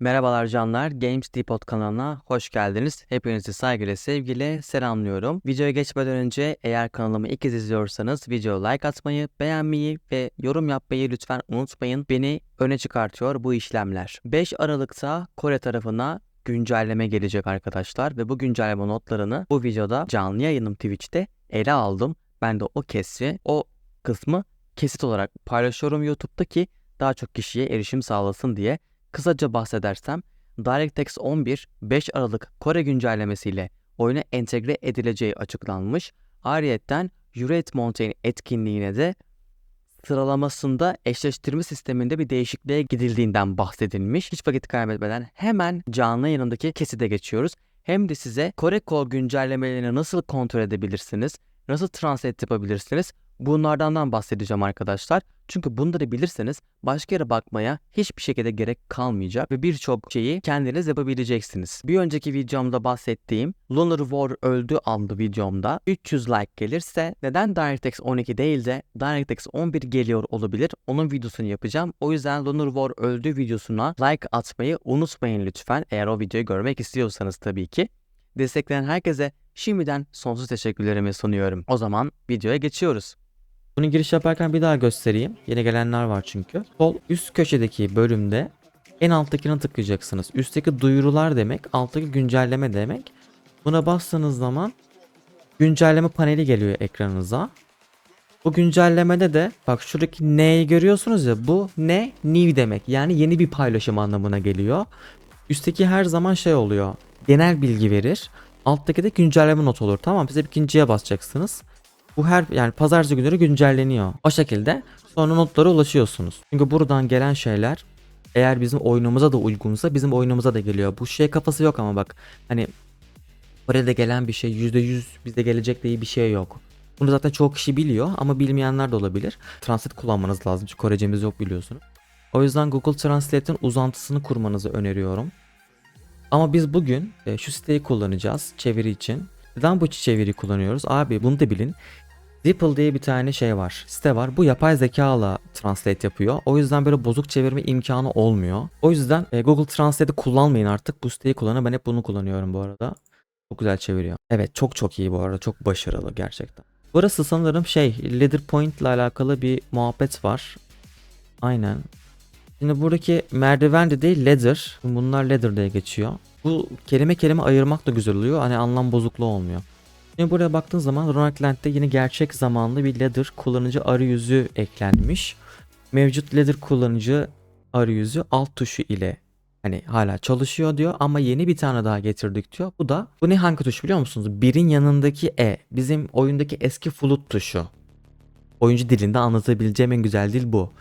Merhabalar canlar, Games Depot kanalına hoş geldiniz. Hepinizi saygıyla sevgiyle selamlıyorum. Videoya geçmeden önce eğer kanalımı ilk kez izliyorsanız videoya like atmayı, beğenmeyi ve yorum yapmayı lütfen unutmayın. Beni öne çıkartıyor bu işlemler. 5 Aralık'ta Kore tarafına güncelleme gelecek arkadaşlar ve bu güncelleme notlarını bu videoda canlı yayınım Twitch'te ele aldım. Ben de o kesi, o kısmı kesit olarak paylaşıyorum YouTube'da ki daha çok kişiye erişim sağlasın diye. Kısaca bahsedersem DirectX 11 5 Aralık Kore güncellemesiyle oyuna entegre edileceği açıklanmış. Ayrıyeten Euret Mountain etkinliğine de sıralamasında eşleştirme sisteminde bir değişikliğe gidildiğinden bahsedilmiş. Hiç vakit kaybetmeden hemen canlı yayınındaki keside geçiyoruz. Hem de size Kore Kol güncellemelerini nasıl kontrol edebilirsiniz, nasıl translate yapabilirsiniz bunlardan bahsedeceğim arkadaşlar. Çünkü bunları bilirseniz başka yere bakmaya hiçbir şekilde gerek kalmayacak ve birçok şeyi kendiniz yapabileceksiniz. Bir önceki videomda bahsettiğim Lunar War öldü adlı videomda 300 like gelirse neden DirectX 12 değil de DirectX 11 geliyor olabilir onun videosunu yapacağım. O yüzden Lunar War öldü videosuna like atmayı unutmayın lütfen eğer o videoyu görmek istiyorsanız tabii ki. Destekleyen herkese şimdiden sonsuz teşekkürlerimi sunuyorum. O zaman videoya geçiyoruz. Bunu giriş yaparken bir daha göstereyim. Yeni gelenler var çünkü. Sol üst köşedeki bölümde en alttakine tıklayacaksınız. Üstteki duyurular demek, alttaki güncelleme demek. Buna bastığınız zaman güncelleme paneli geliyor ekranınıza. Bu güncellemede de bak şuradaki N'yi görüyorsunuz ya bu ne? New demek. Yani yeni bir paylaşım anlamına geliyor. Üstteki her zaman şey oluyor. Genel bilgi verir. Alttaki de güncelleme not olur. Tamam size ikinciye basacaksınız. Bu her yani pazartesi günleri güncelleniyor. O şekilde sonra notlara ulaşıyorsunuz. Çünkü buradan gelen şeyler eğer bizim oyunumuza da uygunsa bizim oyunumuza da geliyor. Bu şey kafası yok ama bak hani Kore'de gelen bir şey %100 bize gelecek diye bir şey yok. Bunu zaten çok kişi biliyor ama bilmeyenler de olabilir. Translate kullanmanız lazım çünkü Korecemiz yok biliyorsunuz. O yüzden Google Translate'in uzantısını kurmanızı öneriyorum. Ama biz bugün e, şu siteyi kullanacağız çeviri için. Neden bu çeviri kullanıyoruz? Abi bunu da bilin. DeepL diye bir tane şey var. Site var. Bu yapay zekayla translate yapıyor. O yüzden böyle bozuk çevirme imkanı olmuyor. O yüzden e, Google Translate'i kullanmayın artık. Bu siteyi kullanın. Ben hep bunu kullanıyorum bu arada. Çok güzel çeviriyor. Evet çok çok iyi bu arada. Çok başarılı gerçekten. Burası sanırım şey Leader Point ile alakalı bir muhabbet var. Aynen. Şimdi buradaki merdiven de değil ladder. Bunlar ladder diye geçiyor. Bu kelime kelime ayırmak da güzel oluyor. Hani anlam bozukluğu olmuyor. Şimdi buraya baktığın zaman Ronald Land'de yine gerçek zamanlı bir ladder kullanıcı arayüzü eklenmiş. Mevcut ladder kullanıcı arayüzü alt tuşu ile hani hala çalışıyor diyor ama yeni bir tane daha getirdik diyor. Bu da bu ne hangi tuş biliyor musunuz? Birin yanındaki E. Bizim oyundaki eski flute tuşu. Oyuncu dilinde anlatabileceğim en güzel dil bu.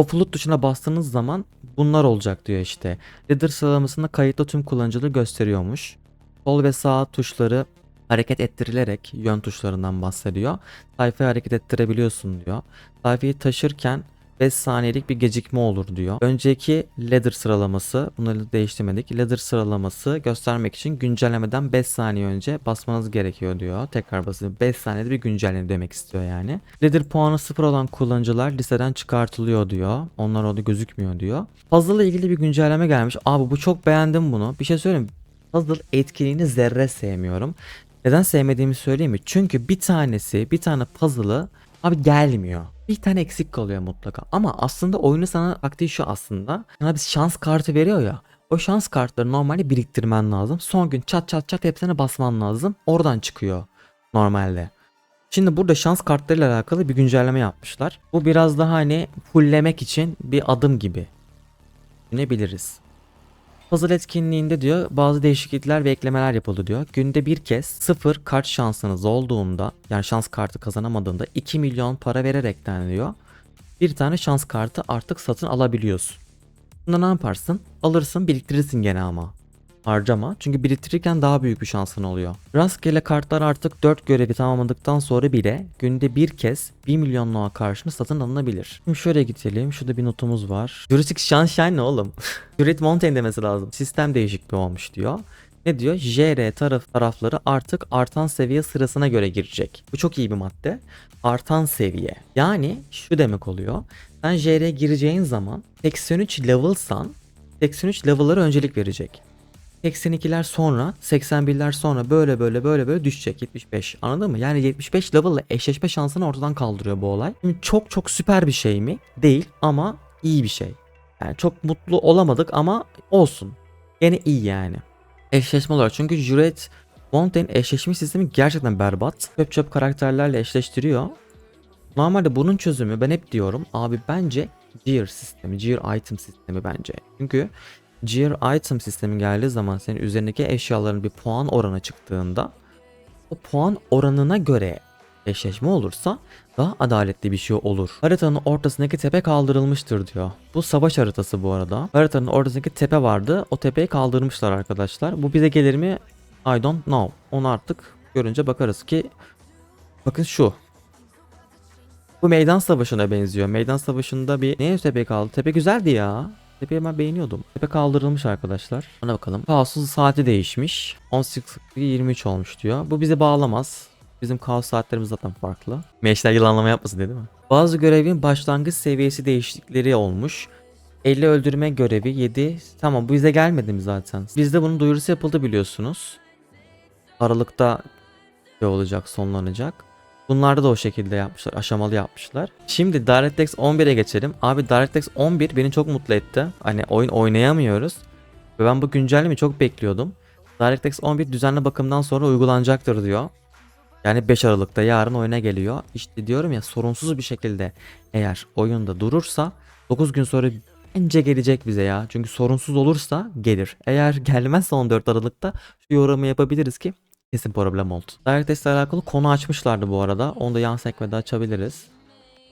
O tuşuna bastığınız zaman bunlar olacak diyor işte. Ladder sıralamasında kayıtlı tüm kullanıcıları gösteriyormuş. Sol ve sağ tuşları hareket ettirilerek yön tuşlarından bahsediyor. Sayfayı hareket ettirebiliyorsun diyor. Sayfayı taşırken 5 saniyelik bir gecikme olur diyor. Önceki ladder sıralaması, bunları değiştirmedik. Ladder sıralaması göstermek için güncellemeden 5 saniye önce basmanız gerekiyor diyor. Tekrar basın 5 saniyede bir güncelleme demek istiyor yani. Ladder puanı 0 olan kullanıcılar listeden çıkartılıyor diyor. Onlar orada gözükmüyor diyor. Puzzle ile ilgili bir güncelleme gelmiş. Abi bu çok beğendim bunu. Bir şey söyleyeyim Puzzle etkinliğini zerre sevmiyorum. Neden sevmediğimi söyleyeyim mi? Çünkü bir tanesi, bir tane puzzle'ı abi gelmiyor. Bir tane eksik kalıyor mutlaka. Ama aslında oyunu sana taktiği şu aslında. Sana bir şans kartı veriyor ya. O şans kartları normalde biriktirmen lazım. Son gün çat çat çat hepsine basman lazım. Oradan çıkıyor normalde. Şimdi burada şans kartlarıyla alakalı bir güncelleme yapmışlar. Bu biraz daha hani fulllemek için bir adım gibi. Ne biliriz. Puzzle etkinliğinde diyor bazı değişiklikler ve eklemeler yapıldı diyor. Günde bir kez sıfır kart şansınız olduğunda yani şans kartı kazanamadığında 2 milyon para vererekten diyor. Bir tane şans kartı artık satın alabiliyorsun. Bunda ne yaparsın? Alırsın biriktirirsin gene ama. Harcama çünkü biriktirirken daha büyük bir şansın oluyor. Rastgele kartlar artık 4 görevi tamamladıktan sonra bile günde bir kez 1 milyonluğa karşını satın alınabilir. Şimdi şöyle gidelim. Şurada bir notumuz var. Jurassic Sunshine ne oğlum? Jurassic Mountain demesi lazım. Sistem değişikliği olmuş diyor. Ne diyor? JR taraf tarafları artık artan seviye sırasına göre girecek. Bu çok iyi bir madde. Artan seviye. Yani şu demek oluyor. Sen JR'ye gireceğin zaman 83 level'san 83 level'lara öncelik verecek. 82'ler sonra, 81'ler sonra böyle böyle böyle böyle düşecek 75. Anladın mı? Yani 75 level'la eşleşme şansını ortadan kaldırıyor bu olay. Şimdi çok çok süper bir şey mi? Değil ama iyi bir şey. Yani çok mutlu olamadık ama olsun. Gene iyi yani. Eşleşme olarak çünkü Juret Mountain eşleşme sistemi gerçekten berbat. Çöp çöp karakterlerle eşleştiriyor. Normalde bunun çözümü ben hep diyorum abi bence Gear sistemi, Gear item sistemi bence. Çünkü Gear item sistemi geldiği zaman senin üzerindeki eşyaların bir puan oranı çıktığında o puan oranına göre eşleşme olursa daha adaletli bir şey olur. Haritanın ortasındaki tepe kaldırılmıştır diyor. Bu savaş haritası bu arada. Haritanın ortasındaki tepe vardı. O tepeyi kaldırmışlar arkadaşlar. Bu bize gelir mi? I don't know. Onu artık görünce bakarız ki bakın şu. Bu meydan savaşına benziyor. Meydan savaşında bir neye tepe kaldı? Tepe güzeldi ya. Tepeyi ben beğeniyordum. Tepe kaldırılmış arkadaşlar. Ona bakalım. Kaos'un saati değişmiş. 18.23 olmuş diyor. Bu bizi bağlamaz. Bizim kaos saatlerimiz zaten farklı. Meşler yılanlama yapmasın dedi mi? Bazı görevin başlangıç seviyesi değişiklikleri olmuş. 50 öldürme görevi 7. Tamam bu bize gelmedi mi zaten? Bizde bunun duyurusu yapıldı biliyorsunuz. Aralıkta şey olacak sonlanacak. Bunlarda da o şekilde yapmışlar. Aşamalı yapmışlar. Şimdi DirectX 11'e geçelim. Abi DirectX 11 beni çok mutlu etti. Hani oyun oynayamıyoruz. Ve ben bu güncellemeyi çok bekliyordum. DirectX 11 düzenli bakımdan sonra uygulanacaktır diyor. Yani 5 Aralık'ta yarın oyuna geliyor. İşte diyorum ya sorunsuz bir şekilde eğer oyunda durursa 9 gün sonra bence gelecek bize ya. Çünkü sorunsuz olursa gelir. Eğer gelmezse 14 Aralık'ta şu yorumu yapabiliriz ki kesin problem oldu. DirectX ile alakalı konu açmışlardı bu arada. Onu da yan sekmede açabiliriz.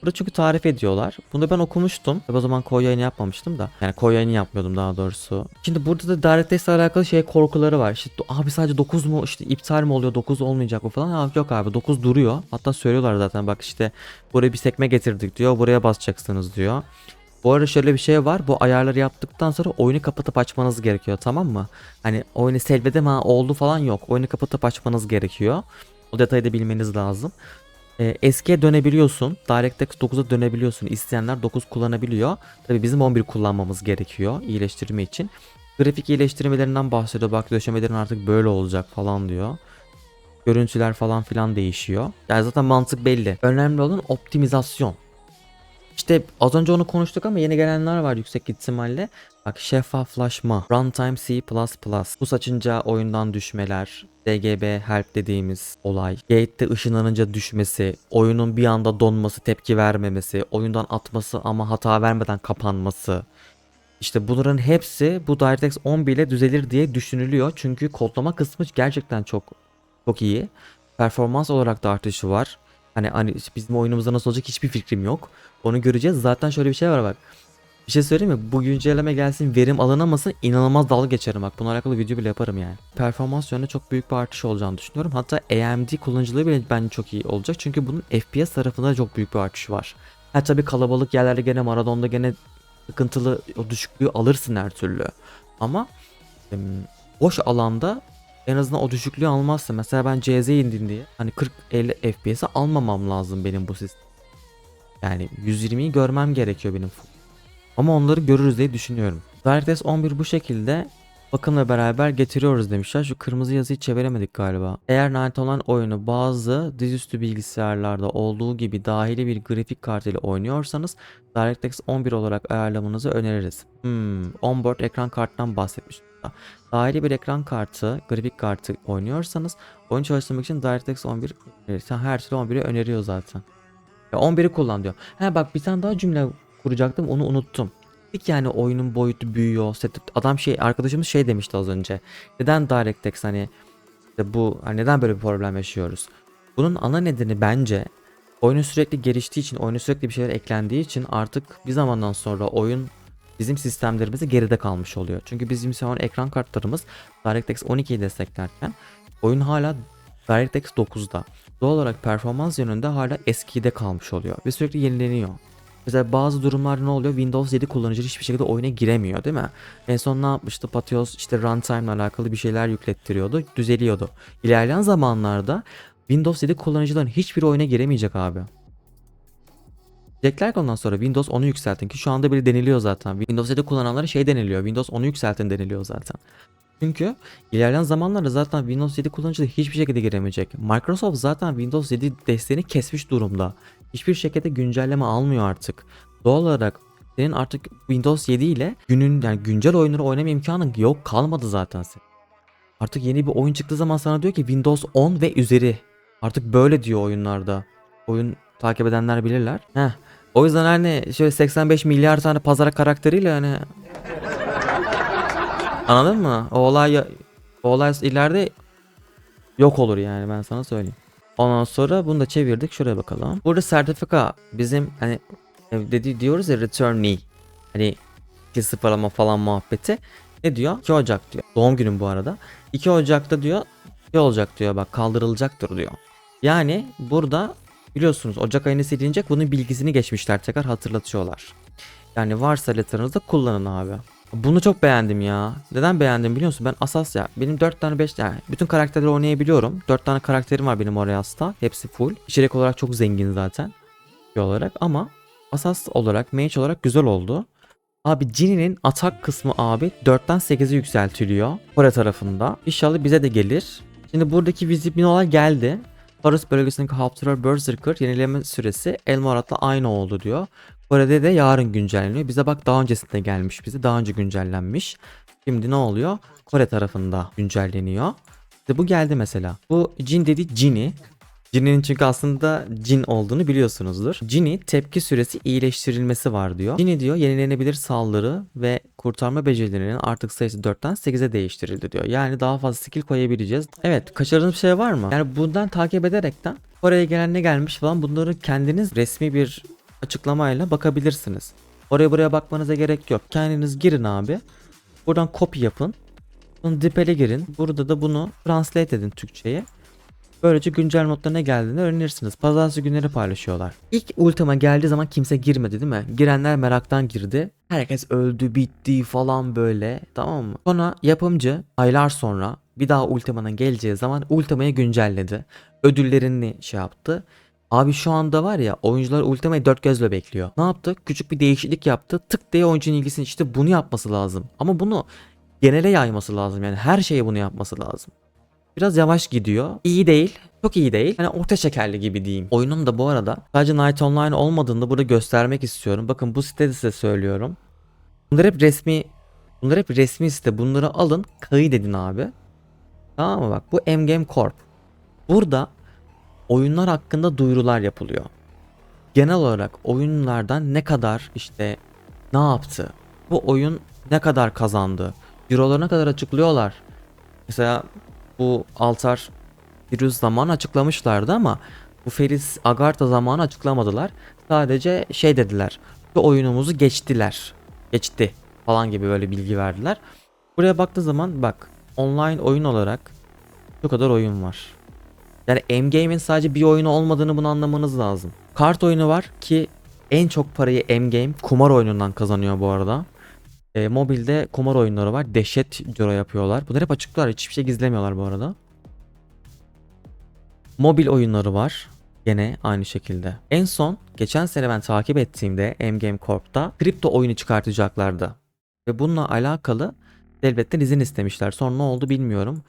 Burada çünkü tarif ediyorlar. Bunu ben okumuştum. Tabi o zaman koy yayını yapmamıştım da. Yani koy yayını yapmıyordum daha doğrusu. Şimdi burada da DirectX ile alakalı şey korkuları var. İşte abi sadece 9 mu işte iptal mi oluyor 9 olmayacak mı falan. Abi yok abi 9 duruyor. Hatta söylüyorlar zaten bak işte buraya bir sekme getirdik diyor. Buraya basacaksınız diyor. Bu arada şöyle bir şey var. Bu ayarları yaptıktan sonra oyunu kapatıp açmanız gerekiyor tamam mı? Hani oyunu selvede ha oldu falan yok. Oyunu kapatıp açmanız gerekiyor. O detayı da bilmeniz lazım. Ee, eskiye dönebiliyorsun. DirectX 9'a dönebiliyorsun. İsteyenler 9 kullanabiliyor. Tabi bizim 11 kullanmamız gerekiyor iyileştirme için. Grafik iyileştirmelerinden bahsediyor. Bak döşemelerin artık böyle olacak falan diyor. Görüntüler falan filan değişiyor. Yani zaten mantık belli. Önemli olan optimizasyon. İşte az önce onu konuştuk ama yeni gelenler var yüksek ihtimalle. Bak şeffaflaşma, runtime C++, bu saçınca oyundan düşmeler, DGB help dediğimiz olay, gate'de ışınlanınca düşmesi, oyunun bir anda donması, tepki vermemesi, oyundan atması ama hata vermeden kapanması. İşte bunların hepsi bu DirectX 11 ile düzelir diye düşünülüyor. Çünkü kodlama kısmı gerçekten çok çok iyi. Performans olarak da artışı var. Hani hani bizim oyunumuzda nasıl olacak hiçbir fikrim yok. Onu göreceğiz. Zaten şöyle bir şey var bak. Bir şey söyleyeyim mi? Bu güncelleme gelsin verim alınamasın inanılmaz dalga geçerim bak. Bununla alakalı video bile yaparım yani. Performans yönünde çok büyük bir artış olacağını düşünüyorum. Hatta AMD kullanıcılığı bile bence çok iyi olacak. Çünkü bunun FPS tarafında çok büyük bir artış var. Ha tabii kalabalık yerlerde gene Maradon'da gene sıkıntılı o düşüklüğü alırsın her türlü. Ama boş alanda en azından o düşüklüğü almazsa mesela ben CZ indim diye hani 40-50 FPS'i almamam lazım benim bu sistem. Yani 120'yi görmem gerekiyor benim. Ama onları görürüz diye düşünüyorum. DirectX 11 bu şekilde bakımla beraber getiriyoruz demişler. Şu kırmızı yazıyı çeviremedik galiba. Eğer Night Online oyunu bazı dizüstü bilgisayarlarda olduğu gibi dahili bir grafik kartıyla oynuyorsanız DirectX 11 olarak ayarlamanızı öneririz. Hmm, onboard ekran kartından bahsetmiş. Dahili bir ekran kartı, grafik kartı oynuyorsanız oyun çalıştırmak için DirectX 11 her türlü 11'i öneriyor zaten. Ya 11'i kullan diyor. He bak bir tane daha cümle kuracaktım onu unuttum. Dedik yani oyunun boyutu büyüyor. Adam şey arkadaşımız şey demişti az önce. Neden DirectX hani işte bu hani neden böyle bir problem yaşıyoruz? Bunun ana nedeni bence oyunun sürekli geliştiği için, oyuna sürekli bir şeyler eklendiği için artık bir zamandan sonra oyun bizim sistemlerimize geride kalmış oluyor. Çünkü bizim şu an ekran kartlarımız DirectX 12'yi desteklerken oyun hala DirectX 9'da. Doğal olarak performans yönünde hala eskide kalmış oluyor ve sürekli yenileniyor. Mesela bazı durumlarda ne oluyor? Windows 7 kullanıcı hiçbir şekilde oyuna giremiyor değil mi? En son ne yapmıştı? Patios işte runtime ile alakalı bir şeyler yüklettiriyordu. Düzeliyordu. İlerleyen zamanlarda Windows 7 kullanıcıların hiçbir oyuna giremeyecek abi. Diyecekler ondan sonra Windows 10'u yükseltin ki şu anda bile deniliyor zaten. Windows 7 kullananlara şey deniliyor. Windows 10'u yükseltin deniliyor zaten. Çünkü ilerleyen zamanlarda zaten Windows 7 kullanıcı da hiçbir şekilde giremeyecek. Microsoft zaten Windows 7 desteğini kesmiş durumda. Hiçbir şekilde güncelleme almıyor artık. Doğal olarak senin artık Windows 7 ile günün yani güncel oyunları oynama imkanın yok kalmadı zaten senin. Artık yeni bir oyun çıktığı zaman sana diyor ki Windows 10 ve üzeri. Artık böyle diyor oyunlarda. Oyun takip edenler bilirler. Heh. O yüzden hani şöyle 85 milyar tane pazara karakteriyle hani Anladın mı? O olay o olay ileride yok olur yani ben sana söyleyeyim. Ondan sonra bunu da çevirdik. Şuraya bakalım. Burada sertifika bizim hani dedi diyoruz ya returnee. Hani iki sıfırlama falan muhabbeti. Ne diyor? 2 Ocak diyor. Doğum günüm bu arada. 2 Ocak'ta diyor ne olacak diyor bak kaldırılacaktır diyor. Yani burada biliyorsunuz Ocak ayını silinecek bunun bilgisini geçmişler tekrar hatırlatıyorlar. Yani varsa letter'ınızda kullanın abi. Bunu çok beğendim ya. Neden beğendim biliyor musun? Ben Asas ya. Benim 4 tane 5 yani bütün karakterleri oynayabiliyorum. 4 tane karakterim var benim oraya hasta. Hepsi full. İçerik olarak çok zengin zaten. Şey olarak ama Asas olarak, mage olarak güzel oldu. Abi Jin'in atak kısmı abi 4'ten 8'e yükseltiliyor. Kore tarafında. İnşallah bize de gelir. Şimdi buradaki Vizibinolar geldi. Paris bölgesindeki Haptırör Berserker yenileme süresi Elmorat'la aynı oldu diyor. Kore'de de yarın güncelleniyor. Bize bak daha öncesinde gelmiş bize. Daha önce güncellenmiş. Şimdi ne oluyor? Kore tarafında güncelleniyor. İşte bu geldi mesela. Bu Jin dedi Jin'i. Jin'in çünkü aslında Jin olduğunu biliyorsunuzdur. Jin'i tepki süresi iyileştirilmesi var diyor. Jin'i diyor yenilenebilir saldırı ve kurtarma becerilerinin artık sayısı 4'ten 8'e değiştirildi diyor. Yani daha fazla skill koyabileceğiz. Evet kaçırdığınız bir şey var mı? Yani bundan takip ederekten Kore'ye gelen ne gelmiş falan bunları kendiniz resmi bir açıklamayla bakabilirsiniz. Oraya buraya bakmanıza gerek yok. Kendiniz girin abi. Buradan copy yapın. Sonra dipele girin. Burada da bunu translate edin Türkçe'ye. Böylece güncel notlara ne geldiğini öğrenirsiniz. Pazartesi günleri paylaşıyorlar. İlk ultima geldiği zaman kimse girmedi değil mi? Girenler meraktan girdi. Herkes öldü bitti falan böyle tamam mı? Sonra yapımcı aylar sonra bir daha ultimanın geleceği zaman ultimayı güncelledi. Ödüllerini şey yaptı. Abi şu anda var ya oyuncular Ultima'yı dört gözle bekliyor. Ne yaptı? Küçük bir değişiklik yaptı. Tık diye oyuncunun ilgisini işte bunu yapması lazım. Ama bunu genele yayması lazım. Yani her şeye bunu yapması lazım. Biraz yavaş gidiyor. İyi değil. Çok iyi değil. Hani orta şekerli gibi diyeyim. Oyunun da bu arada sadece Night Online olmadığını da burada göstermek istiyorum. Bakın bu sitede size söylüyorum. Bunlar hep resmi Bunlar hep resmi site. Bunları alın, kaydedin abi. Tamam mı bak? Bu M-Game Corp. Burada oyunlar hakkında duyurular yapılıyor. Genel olarak oyunlardan ne kadar işte ne yaptı? Bu oyun ne kadar kazandı? Eurolarına kadar açıklıyorlar. Mesela bu Altar virüs zamanı açıklamışlardı ama bu Feris Agartha zamanı açıklamadılar. Sadece şey dediler. Bu oyunumuzu geçtiler. Geçti falan gibi böyle bilgi verdiler. Buraya baktığı zaman bak online oyun olarak şu kadar oyun var. Yani M-Game'in sadece bir oyunu olmadığını bunu anlamanız lazım. Kart oyunu var ki en çok parayı M-Game kumar oyunundan kazanıyor bu arada. E, mobilde kumar oyunları var. Dehşet ciro yapıyorlar. Bunları hep açıklıyorlar. Hiçbir şey gizlemiyorlar bu arada. Mobil oyunları var. Gene aynı şekilde. En son geçen sene ben takip ettiğimde M-Game Corp'ta kripto oyunu çıkartacaklardı. Ve bununla alakalı devletten izin istemişler. Sonra ne oldu bilmiyorum.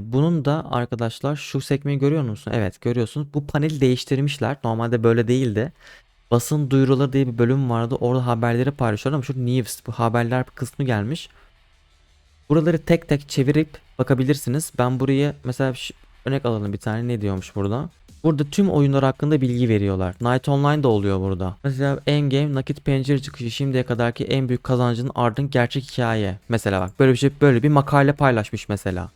Bunun da arkadaşlar şu sekmeyi görüyor musun? Evet görüyorsunuz. Bu paneli değiştirmişler. Normalde böyle değildi. Basın duyuruları diye bir bölüm vardı. Orada haberleri paylaşıyorlar ama şu news bu haberler kısmı gelmiş. Buraları tek tek çevirip bakabilirsiniz. Ben burayı mesela örnek alalım bir tane ne diyormuş burada. Burada tüm oyunlar hakkında bilgi veriyorlar. Night Online da oluyor burada. Mesela Endgame nakit pencere çıkışı şimdiye kadarki en büyük kazancının ardın gerçek hikaye. Mesela bak böyle bir şey böyle bir makale paylaşmış mesela.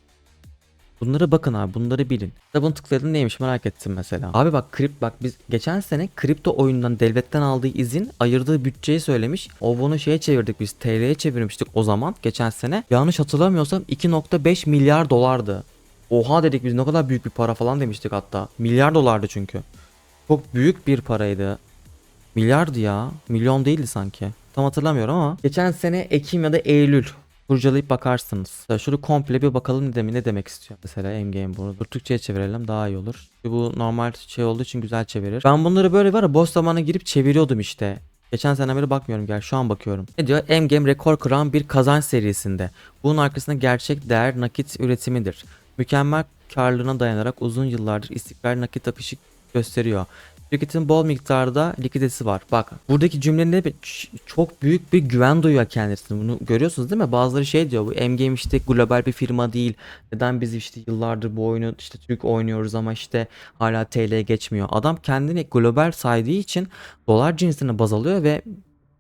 Bunları bakın abi bunları bilin. Kitabın tıkladım neymiş merak ettim mesela. Abi bak krip bak biz geçen sene kripto oyundan devletten aldığı izin ayırdığı bütçeyi söylemiş. O bunu şeye çevirdik biz TL'ye çevirmiştik o zaman geçen sene. Yanlış hatırlamıyorsam 2.5 milyar dolardı. Oha dedik biz ne kadar büyük bir para falan demiştik hatta. Milyar dolardı çünkü. Çok büyük bir paraydı. Milyardı ya. Milyon değildi sanki. Tam hatırlamıyorum ama. Geçen sene Ekim ya da Eylül kurcalayıp bakarsınız. Şunu komple bir bakalım ne, demek, ne demek istiyor. Mesela M-Game bunu. Dur Türkçe'ye çevirelim daha iyi olur. Çünkü bu normal şey olduğu için güzel çevirir. Ben bunları böyle var ya boş zamana girip çeviriyordum işte. Geçen sene beri bakmıyorum gel şu an bakıyorum. Ne diyor? M-Game rekor kıran bir kazanç serisinde. Bunun arkasında gerçek değer nakit üretimidir. Mükemmel karlılığına dayanarak uzun yıllardır istikrar nakit akışı gösteriyor. Şirketin bol miktarda likidesi var. Bak buradaki cümlenin çok büyük bir güven duyuyor kendisine. Bunu görüyorsunuz değil mi? Bazıları şey diyor bu M-Game işte global bir firma değil. Neden biz işte yıllardır bu oyunu işte Türk oynuyoruz ama işte hala TL geçmiyor. Adam kendini global saydığı için dolar cinsine baz alıyor ve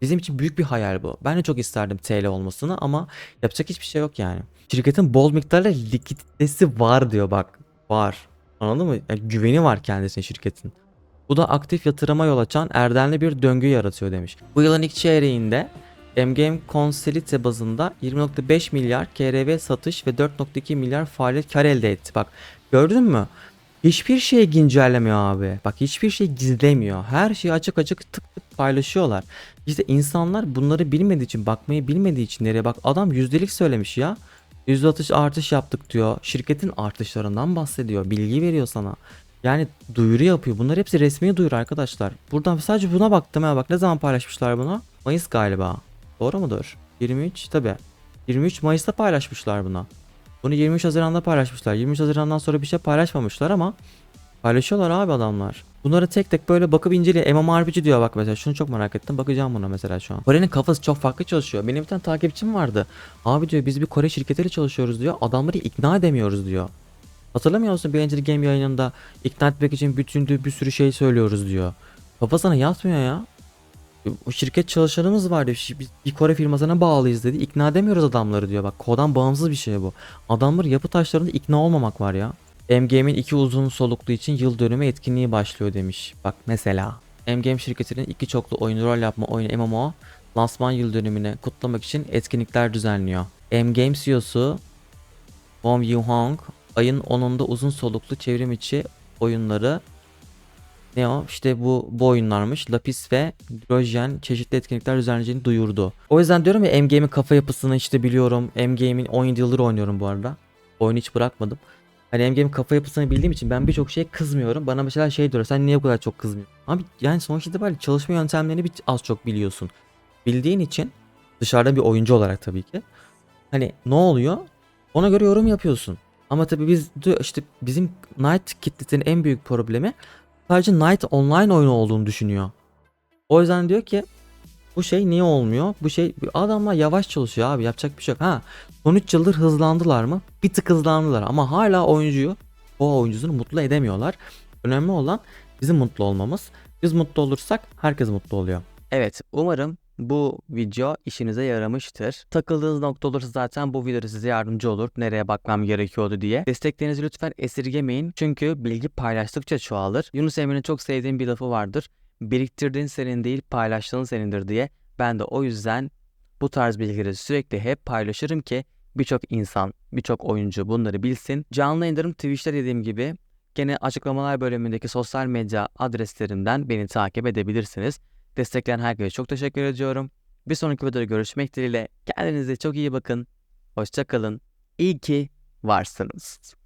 Bizim için büyük bir hayal bu. Ben de çok isterdim TL olmasını ama yapacak hiçbir şey yok yani. Şirketin bol miktarda likiditesi var diyor bak. Var. Anladın mı? Yani güveni var kendisine şirketin. Bu da aktif yatırıma yol açan erdemli bir döngü yaratıyor demiş. Bu yılın ilk çeyreğinde M-Game konsolite bazında 20.5 milyar KRV satış ve 4.2 milyar faaliyet kar elde etti. Bak gördün mü? Hiçbir şey güncellemiyor abi. Bak hiçbir şey gizlemiyor. Her şeyi açık açık tık tık paylaşıyorlar. İşte insanlar bunları bilmediği için, bakmayı bilmediği için nereye bak adam yüzdelik söylemiş ya. Yüzde artış yaptık diyor. Şirketin artışlarından bahsediyor. Bilgi veriyor sana. Yani duyuru yapıyor. Bunlar hepsi resmi duyuru arkadaşlar. Buradan sadece buna baktım ya bak ne zaman paylaşmışlar bunu? Mayıs galiba. Doğru mudur? 23 tabi. 23 Mayıs'ta paylaşmışlar bunu. Bunu 23 Haziran'da paylaşmışlar. 23 Haziran'dan sonra bir şey paylaşmamışlar ama paylaşıyorlar abi adamlar. Bunları tek tek böyle bakıp inceliyor. MMORPG diyor bak mesela. Şunu çok merak ettim. Bakacağım buna mesela şu an. Kore'nin kafası çok farklı çalışıyor. Benim bir tane takipçim vardı. Abi diyor biz bir Kore şirketiyle çalışıyoruz diyor. Adamları ikna edemiyoruz diyor. Hatırlamıyor musun bir önceki game yayınında ikna etmek için bütündüğü bir sürü şey söylüyoruz diyor. Kafasına yatmıyor ya. O şirket çalışanımız vardı. Biz bir Kore firmasına bağlıyız dedi. İkna edemiyoruz adamları diyor. Bak kodan bağımsız bir şey bu. Adamlar yapı taşlarında ikna olmamak var ya. MGM'in iki uzun soluklu için yıl dönümü etkinliği başlıyor demiş. Bak mesela. MGM şirketinin iki çoklu oyun rol yapma oyunu MMO lansman yıl dönümünü kutlamak için etkinlikler düzenliyor. MGame CEO'su Bong Yoo-hong ayın 10'unda uzun soluklu çevrim içi oyunları ne o? İşte bu, bu oyunlarmış. Lapis ve Drojen çeşitli etkinlikler düzenleyeceğini duyurdu. O yüzden diyorum ya M-Game'in kafa yapısını işte biliyorum. M-Game'in 17 yıldır oynuyorum bu arada. Oyunu hiç bırakmadım. Hani M-Game'in kafa yapısını bildiğim için ben birçok şeye kızmıyorum. Bana mesela şey diyor sen niye bu kadar çok kızmıyorsun? Abi yani sonuç itibariyle çalışma yöntemlerini bir az çok biliyorsun. Bildiğin için dışarıda bir oyuncu olarak tabii ki. Hani ne oluyor? Ona göre yorum yapıyorsun. Ama tabii biz işte bizim Night kitlesinin en büyük problemi sadece Night online oyunu olduğunu düşünüyor. O yüzden diyor ki bu şey niye olmuyor? Bu şey adamlar yavaş çalışıyor abi yapacak bir şey yok. Ha son 3 yıldır hızlandılar mı? Bir tık hızlandılar ama hala oyuncuyu o oyuncusunu mutlu edemiyorlar. Önemli olan bizim mutlu olmamız. Biz mutlu olursak herkes mutlu oluyor. Evet umarım bu video işinize yaramıştır. Takıldığınız nokta olursa zaten bu video size yardımcı olur. Nereye bakmam gerekiyordu diye. Desteklerinizi lütfen esirgemeyin. Çünkü bilgi paylaştıkça çoğalır. Yunus Emre'nin çok sevdiğim bir lafı vardır. Biriktirdiğin senin değil paylaştığın senindir diye. Ben de o yüzden bu tarz bilgileri sürekli hep paylaşırım ki birçok insan, birçok oyuncu bunları bilsin. Canlı yayınlarım Twitch'te dediğim gibi gene açıklamalar bölümündeki sosyal medya adreslerinden beni takip edebilirsiniz. Destekleyen herkese çok teşekkür ediyorum. Bir sonraki videoda görüşmek dileğiyle. Kendinize çok iyi bakın. Hoşçakalın. İyi ki varsınız.